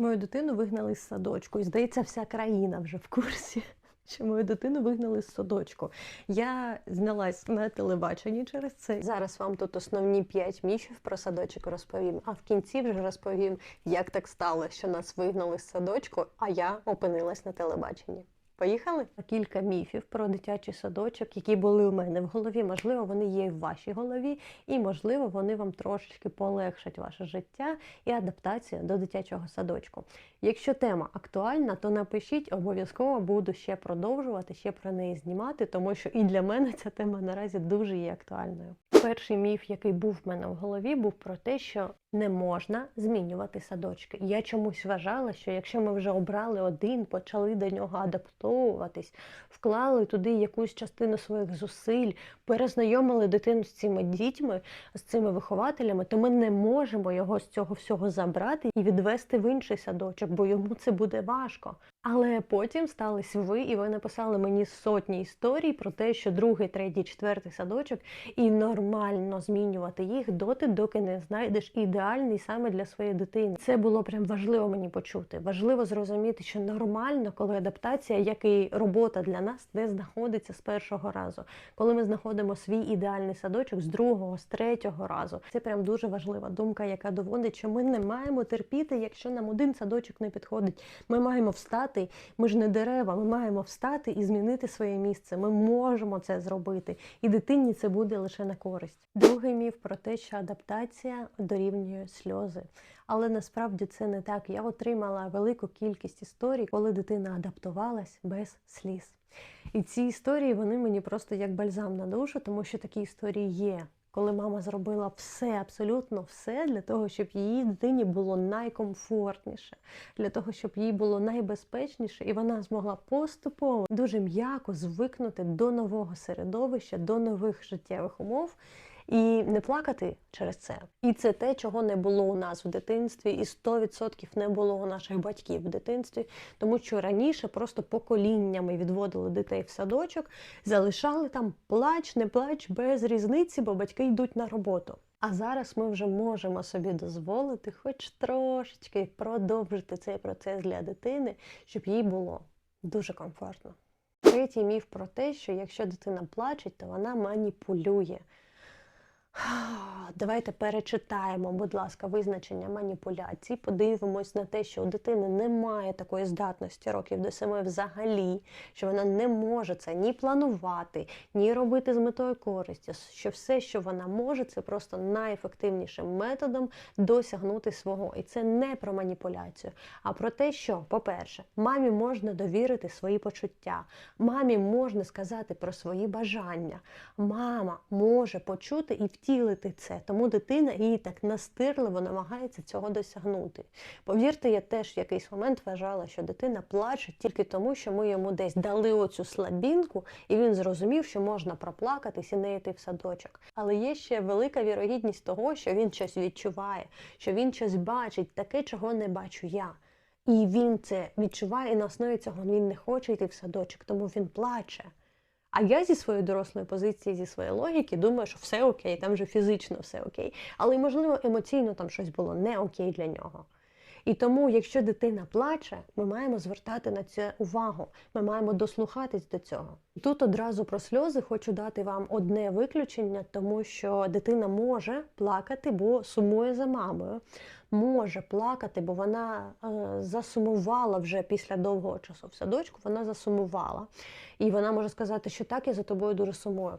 Мою дитину вигнали з садочку, і здається, вся країна вже в курсі. Що мою дитину вигнали з садочку. Я знялась на телебаченні через це. Зараз вам тут основні п'ять міфів про садочок розповім. А в кінці вже розповім, як так сталося, що нас вигнали з садочку, а я опинилась на телебаченні. Поїхали? Кілька міфів про дитячий садочок, які були у мене в голові. Можливо, вони є в вашій голові, і можливо, вони вам трошечки полегшать ваше життя і адаптацію до дитячого садочку. Якщо тема актуальна, то напишіть, обов'язково буду ще продовжувати, ще про неї знімати, тому що і для мене ця тема наразі дуже є актуальною. Перший міф, який був в мене в голові, був про те, що не можна змінювати садочки. Я чомусь вважала, що якщо ми вже обрали один, почали до нього адаптовуватись, вклали туди якусь частину своїх зусиль, перезнайомили дитину з цими дітьми, з цими вихователями, то ми не можемо його з цього всього забрати і відвести в інший садочок, бо йому це буде важко. Але потім стались ви, і ви написали мені сотні історій про те, що другий, третій, четвертий садочок, і нормально змінювати їх доти, доки не знайдеш ідеальний саме для своєї дитини. Це було прям важливо мені почути. Важливо зрозуміти, що нормально, коли адаптація, як і робота для нас, не знаходиться з першого разу. Коли ми знаходимо свій ідеальний садочок з другого, з третього разу. Це прям дуже важлива думка, яка доводить, що ми не маємо терпіти, якщо нам один садочок не підходить. Ми маємо встати. Ми ж не дерева, ми маємо встати і змінити своє місце. Ми можемо це зробити, і дитині це буде лише на користь. Другий міф про те, що адаптація дорівнює сльози. Але насправді це не так. Я отримала велику кількість історій, коли дитина адаптувалась без сліз. І ці історії вони мені просто як бальзам на душу, тому що такі історії є. Коли мама зробила все, абсолютно все для того, щоб її дитині було найкомфортніше, для того, щоб їй було найбезпечніше, і вона змогла поступово дуже м'яко звикнути до нового середовища, до нових життєвих умов. І не плакати через це. І це те, чого не було у нас в дитинстві, і 100% не було у наших батьків в дитинстві, тому що раніше просто поколіннями відводили дітей в садочок, залишали там плач, не плач без різниці, бо батьки йдуть на роботу. А зараз ми вже можемо собі дозволити, хоч трошечки продовжити цей процес для дитини, щоб їй було дуже комфортно. Третій міф про те, що якщо дитина плаче, то вона маніпулює. Давайте перечитаємо, будь ласка, визначення маніпуляцій. Подивимось на те, що у дитини немає такої здатності років до семи взагалі, що вона не може це ні планувати, ні робити з метою користі. Що все, що вона може, це просто найефективнішим методом досягнути свого. І це не про маніпуляцію, а про те, що, по-перше, мамі можна довірити свої почуття, мамі можна сказати про свої бажання. Мама може почути і втілити це, тому дитина її так настирливо намагається цього досягнути. Повірте, я теж в якийсь момент вважала, що дитина плаче тільки тому, що ми йому десь дали оцю слабінку, і він зрозумів, що можна проплакатись і не йти в садочок. Але є ще велика вірогідність того, що він щось відчуває, що він щось бачить, таке, чого не бачу я. І він це відчуває, і на основі цього він не хоче йти в садочок, тому він плаче. А я зі своєї дорослої позиції, зі своєї логіки, думаю, що все окей, там же фізично все окей. Але, можливо, емоційно там щось було не окей для нього. І тому, якщо дитина плаче, ми маємо звертати на це увагу, ми маємо дослухатись до цього. Тут одразу про сльози хочу дати вам одне виключення, тому що дитина може плакати, бо сумує за мамою. Може плакати, бо вона е, засумувала вже після довгого часу в садочку, вона засумувала. І вона може сказати, що так, я за тобою дуже сумую.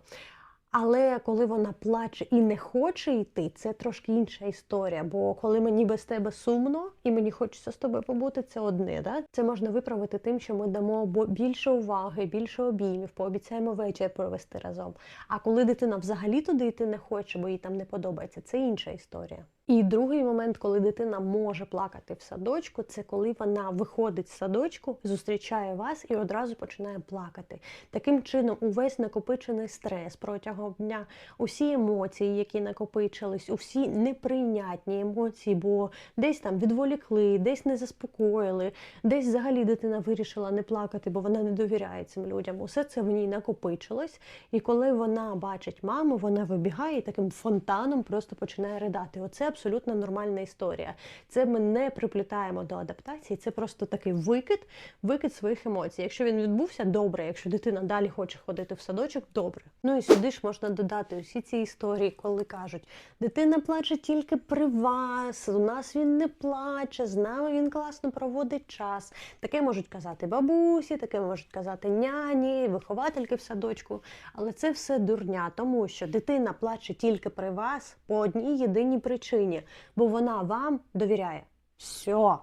Але коли вона плаче і не хоче йти, це трошки інша історія. Бо коли мені без тебе сумно і мені хочеться з тобою побути, це одне. Да? Це можна виправити тим, що ми дамо більше уваги, більше обіймів, пообіцяємо вечір провести разом. А коли дитина взагалі туди йти не хоче, бо їй там не подобається, це інша історія. І другий момент, коли дитина може плакати в садочку, це коли вона виходить з садочку, зустрічає вас і одразу починає плакати. Таким чином, увесь накопичений стрес протягом дня, усі емоції, які накопичились, усі неприйнятні емоції, бо десь там відволікли, десь не заспокоїли, десь взагалі дитина вирішила не плакати, бо вона не довіряє цим людям. Усе це в ній накопичилось. І коли вона бачить маму, вона вибігає і таким фонтаном просто починає ридати. Оце абсолютно абсолютно нормальна історія. Це ми не приплітаємо до адаптації, це просто такий викид, викид своїх емоцій. Якщо він відбувся, добре. Якщо дитина далі хоче ходити в садочок, добре. Ну і сюди ж можна додати усі ці історії, коли кажуть, дитина плаче тільки при вас, у нас він не плаче, з нами він класно проводить час. Таке можуть казати бабусі, таке можуть казати няні, виховательки в садочку. Але це все дурня, тому що дитина плаче тільки при вас по одній єдиній причині, бо вона вам довіряє. Все.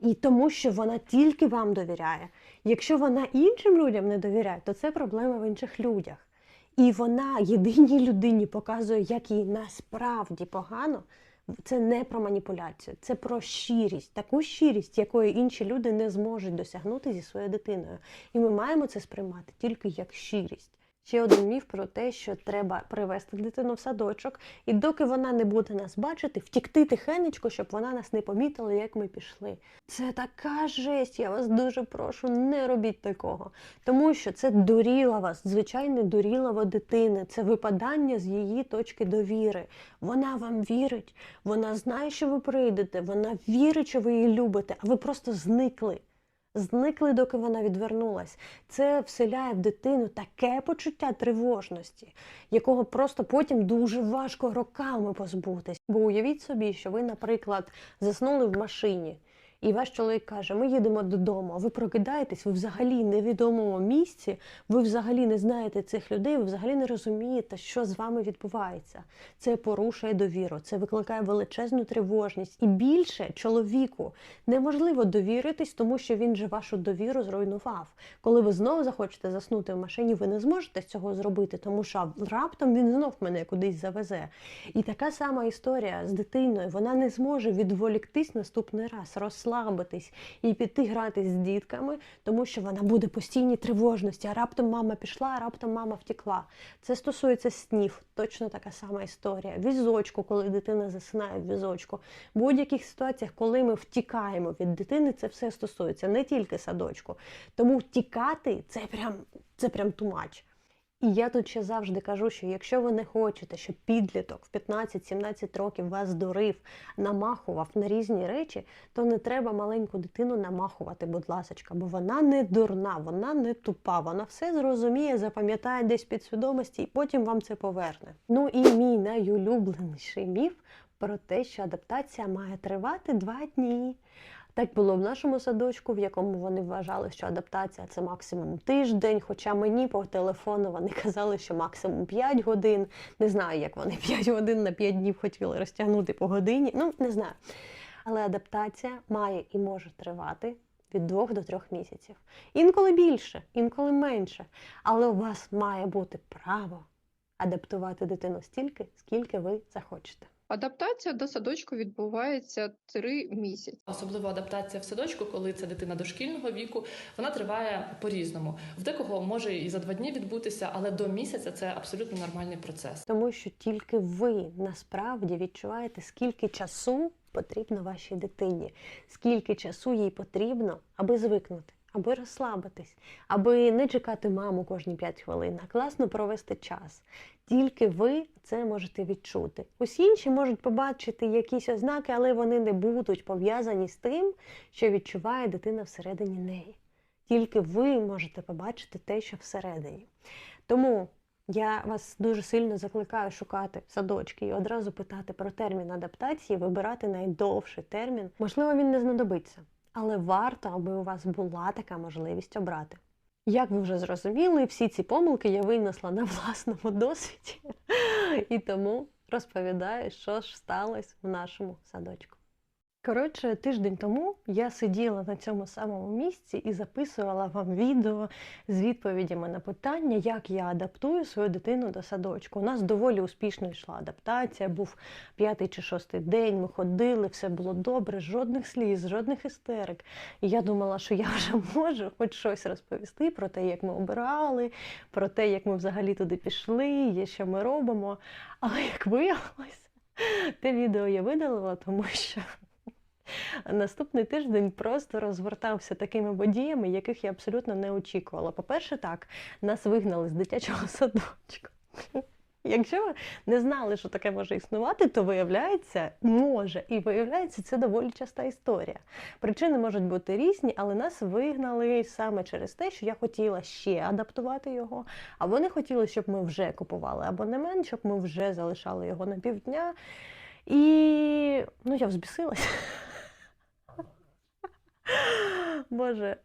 І тому, що вона тільки вам довіряє. Якщо вона іншим людям не довіряє, то це проблема в інших людях. І вона єдиній людині показує, як їй насправді погано. Це не про маніпуляцію, це про щирість, таку щирість, якої інші люди не зможуть досягнути зі своєю дитиною. І ми маємо це сприймати тільки як щирість. Ще один міф про те, що треба привести дитину в садочок, і доки вона не буде нас бачити, втікти тихенечко, щоб вона нас не помітила, як ми пішли. Це така жесть. Я вас дуже прошу, не робіть такого. Тому що це дурілова, звичайне дурілова дитини, це випадання з її точки довіри. Вона вам вірить, вона знає, що ви прийдете, вона вірить, що ви її любите, а ви просто зникли. Зникли, доки вона відвернулась. Це вселяє в дитину таке почуття тривожності, якого просто потім дуже важко роками позбутись. Бо уявіть собі, що ви, наприклад, заснули в машині, і ваш чоловік каже: Ми їдемо додому. А ви прокидаєтесь, ви взагалі невідомому місці, ви взагалі не знаєте цих людей, ви взагалі не розумієте, що з вами відбувається. Це порушує довіру, це викликає величезну тривожність. І більше чоловіку неможливо довіритись, тому що він же вашу довіру зруйнував. Коли ви знову захочете заснути в машині, ви не зможете цього зробити, тому що раптом він знов мене кудись завезе. І така сама історія з дитиною. Вона не зможе відволіктись наступний раз, розслабитись і піти грати з дітками, тому що вона буде постійній тривожності. А раптом мама пішла, а раптом мама втекла. Це стосується снів, точно така сама історія. Візочку, коли дитина засинає в візочку. В будь-яких ситуаціях, коли ми втікаємо від дитини, це все стосується не тільки садочку. Тому втікати це прям це прям тумач. І я тут ще завжди кажу, що якщо ви не хочете, щоб підліток в 15-17 років вас дурив, намахував на різні речі, то не треба маленьку дитину намахувати, будь ласочка, бо вона не дурна, вона не тупа, вона все зрозуміє, запам'ятає десь підсвідомості і потім вам це поверне. Ну і мій найулюбленіший міф про те, що адаптація має тривати два дні. Так було в нашому садочку, в якому вони вважали, що адаптація це максимум тиждень. Хоча мені по телефону вони казали, що максимум 5 годин. Не знаю, як вони 5 годин на 5 днів хотіли розтягнути по годині. Ну, не знаю. Але адаптація має і може тривати від 2 до 3 місяців. Інколи більше, інколи менше. Але у вас має бути право адаптувати дитину стільки, скільки ви захочете. Адаптація до садочку відбувається три місяці. Особливо адаптація в садочку, коли це дитина дошкільного віку, вона триває по-різному. В декого може і за два дні відбутися, але до місяця це абсолютно нормальний процес. Тому що тільки ви насправді відчуваєте, скільки часу потрібно вашій дитині, скільки часу їй потрібно, аби звикнути. Аби розслабитись, аби не чекати маму кожні 5 хвилин, а класно провести час. Тільки ви це можете відчути. Усі інші можуть побачити якісь ознаки, але вони не будуть пов'язані з тим, що відчуває дитина всередині неї. Тільки ви можете побачити те, що всередині. Тому я вас дуже сильно закликаю шукати садочки і одразу питати про термін адаптації, вибирати найдовший термін. Можливо, він не знадобиться, але варто, аби у вас була така можливість обрати. Як ви вже зрозуміли, всі ці помилки я винесла на власному досвіді, і тому розповідаю, що ж сталося в нашому садочку. Коротше, тиждень тому я сиділа на цьому самому місці і записувала вам відео з відповідями на питання, як я адаптую свою дитину до садочку. У нас доволі успішно йшла адаптація, був п'ятий чи шостий день, ми ходили, все було добре, жодних сліз, жодних істерик. І я думала, що я вже можу хоч щось розповісти про те, як ми обирали, про те, як ми взагалі туди пішли, що ми робимо. Але як виявилось, те відео я видалила, тому що. Наступний тиждень просто розгортався такими подіями, яких я абсолютно не очікувала. По-перше, так, нас вигнали з дитячого садочку. Якщо ви не знали, що таке може існувати, то виявляється, може. І виявляється, це доволі часта історія. Причини можуть бути різні, але нас вигнали саме через те, що я хотіла ще адаптувати його, а вони хотіли, щоб ми вже купували абонемент, щоб ми вже залишали його на півдня. І ну, я взбісилась. Боже,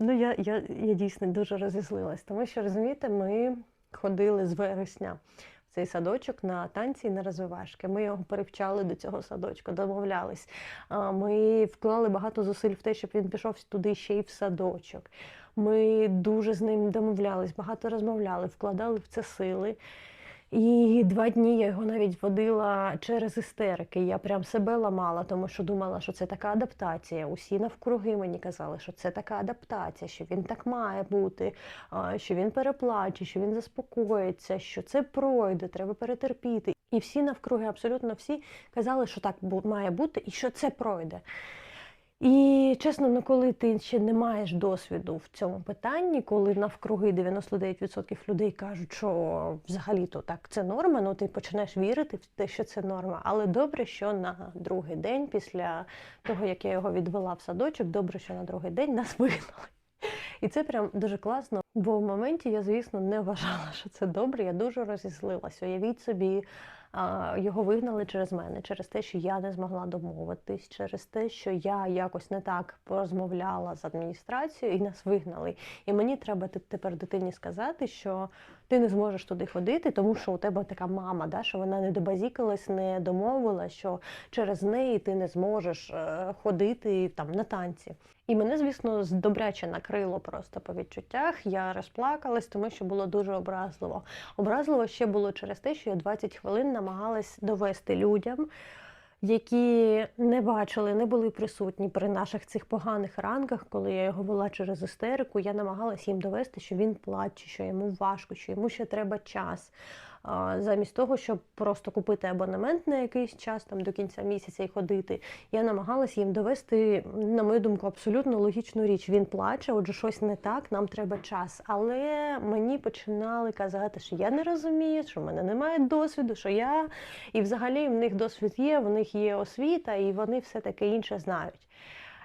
ну я, я, я дійсно дуже розізлилась, тому що розумієте, ми ходили з вересня в цей садочок на танці і на розвивашки. Ми його перевчали до цього садочку, домовлялись. Ми вклали багато зусиль в те, щоб він пішов туди ще й в садочок. Ми дуже з ним домовлялись, багато розмовляли, вкладали в це сили. І два дні я його навіть водила через істерики. Я прям себе ламала, тому що думала, що це така адаптація. Усі навкруги мені казали, що це така адаптація, що він так має бути, що він переплаче, що він заспокоїться, що це пройде, треба перетерпіти. І всі навкруги, абсолютно всі казали, що так має бути і що це пройде. І чесно, ну коли ти ще не маєш досвіду в цьому питанні, коли навкруги 99% людей кажуть, що взагалі-то так це норма, ну ти почнеш вірити в те, що це норма. Але добре, що на другий день, після того як я його відвела в садочок, добре, що на другий день нас вигнали. І це прям дуже класно. Бо в моменті я, звісно, не вважала, що це добре. Я дуже розізлилась. Уявіть собі, його вигнали через мене, через те, що я не змогла домовитись, через те, що я якось не так порозмовляла з адміністрацією, і нас вигнали. І мені треба тепер дитині сказати, що ти не зможеш туди ходити, тому що у тебе така мама, да, що вона не добазікалась, не домовила, що через неї ти не зможеш е, ходити там на танці. І мене, звісно, добряче накрило просто по відчуттях. Я розплакалась, тому що було дуже образливо. Образливо ще було через те, що я 20 хвилин намагалась довести людям, які не бачили, не були присутні при наших цих поганих ранках, коли я його вела через істерику. Я намагалась їм довести, що він плаче, що йому важко, що йому ще треба час. Замість того, щоб просто купити абонемент на якийсь час там до кінця місяця і ходити, я намагалась їм довести, на мою думку, абсолютно логічну річ. Він плаче, отже, щось не так, нам треба час. Але мені починали казати, що я не розумію, що в мене немає досвіду, що я і взагалі в них досвід є, в них є освіта, і вони все таке інше знають.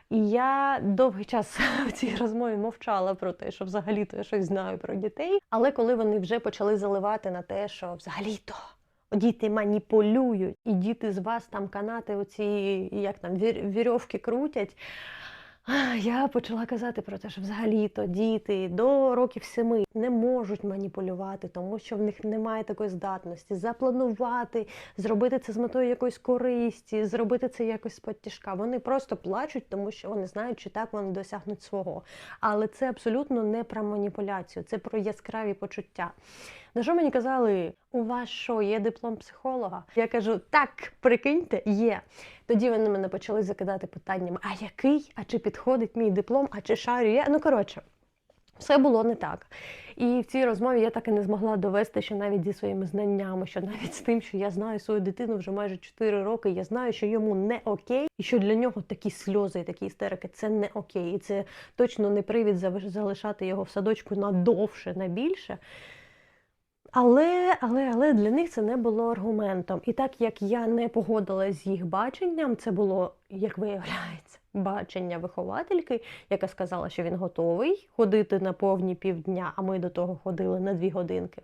І я довгий час в цій розмові мовчала про те, що взагалі-то я щось знаю про дітей. Але коли вони вже почали заливати на те, що взагалі-то діти маніпулюють, і діти з вас там канати, оці як там вір- вірьовки крутять. Я почала казати про те, що взагалі-то діти до років семи не можуть маніпулювати, тому що в них немає такої здатності запланувати, зробити це з метою якоїсь користі, зробити це якось з тяжка. Вони просто плачуть, тому що вони знають, що так вони досягнуть свого. Але це абсолютно не про маніпуляцію, це про яскраві почуття. На що мені казали, у вас що, є диплом психолога? Я кажу, так, прикиньте, є. Тоді вони мене почали закидати питаннями: а який? А чи підходить мій диплом? А чи шарю я? Ну коротше, все було не так. І в цій розмові я так і не змогла довести, що навіть зі своїми знаннями, що навіть з тим, що я знаю свою дитину вже майже 4 роки, я знаю, що йому не окей, і що для нього такі сльози і такі істерики це не окей. І це точно не привід залишати його в садочку на довше, на більше. Але, але, але для них це не було аргументом. І так як я не погодилась з їх баченням, це було, як виявляється, бачення виховательки, яка сказала, що він готовий ходити на повні півдня, а ми до того ходили на дві годинки.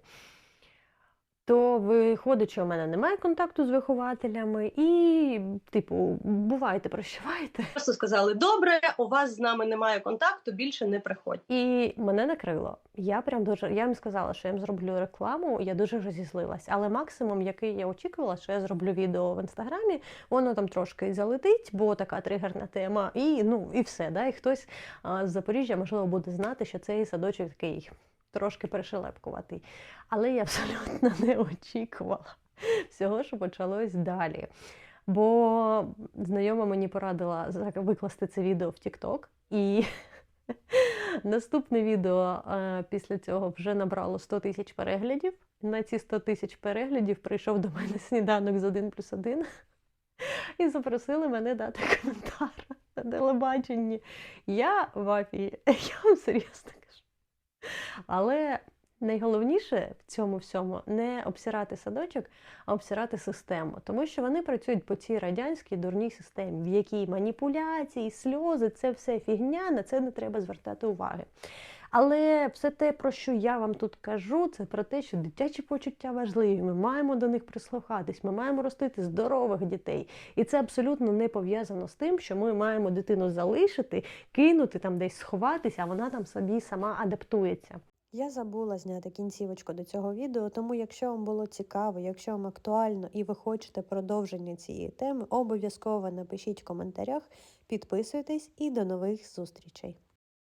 То виходить, що у мене немає контакту з вихователями, і, типу, бувайте, прощавайте. Просто сказали: добре, у вас з нами немає контакту, більше не приходь. І мене накрило. Я прям дуже я їм сказала, що я їм зроблю рекламу. Я дуже розізлилась. Але максимум, який я очікувала, що я зроблю відео в інстаграмі, воно там трошки залетить, бо така тригерна тема, і ну і все. Да? І хтось а, з Запоріжжя можливо буде знати, що цей садочок такий трошки перешелепкуватий. Але я абсолютно не очікувала всього, що почалось далі. Бо знайома мені порадила викласти це відео в TikTok, і наступне відео е, після цього вже набрало 100 тисяч переглядів. На ці 100 тисяч переглядів прийшов до мене сніданок з 1 плюс 1 і запросили мене дати коментар на телебаченні. Я в афії, я вам серйозно. Але Найголовніше в цьому всьому не обсирати садочок, а обсирати систему, тому що вони працюють по цій радянській дурній системі, в якій маніпуляції, сльози це все фігня, на це не треба звертати уваги. Але все те, про що я вам тут кажу, це про те, що дитячі почуття важливі. Ми маємо до них прислухатись, ми маємо ростити здорових дітей. І це абсолютно не пов'язано з тим, що ми маємо дитину залишити, кинути там десь сховатися, а вона там собі сама адаптується. Я забула зняти кінцівочку до цього відео, тому якщо вам було цікаво, якщо вам актуально і ви хочете продовження цієї теми, обов'язково напишіть в коментарях, підписуйтесь і до нових зустрічей.